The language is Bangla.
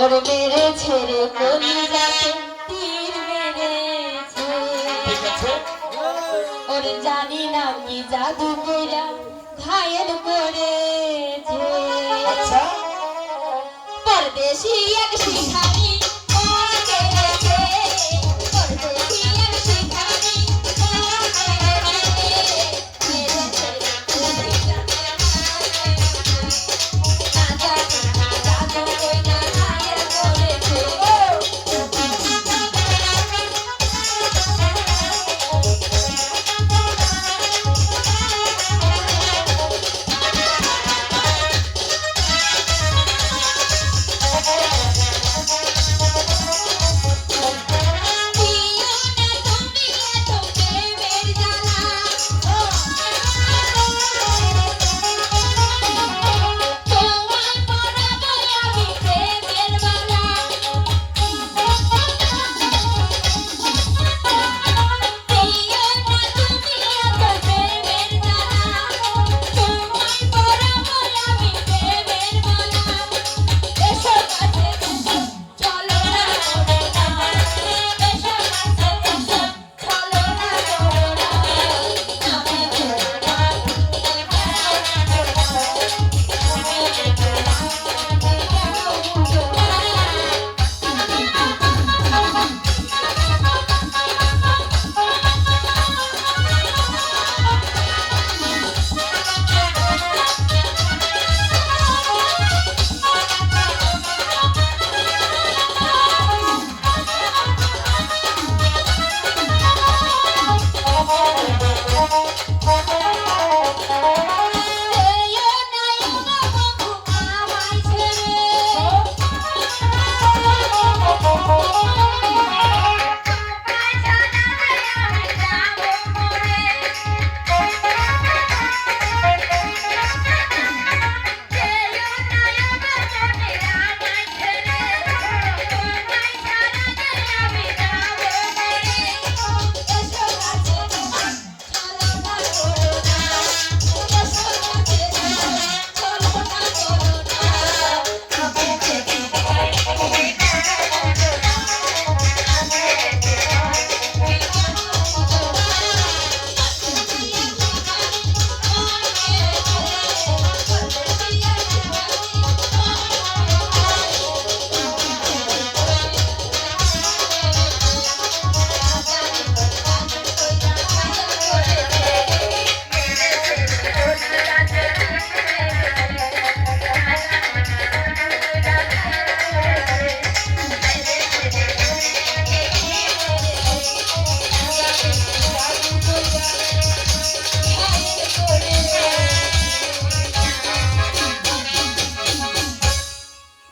ওর মেরে ছেড়ে কলিজাতে তীর মেরেছে। ঠিক ওর জানি না কি জাদু কইরা ঘায়েল করেছে। আচ্ছা। পরদেশি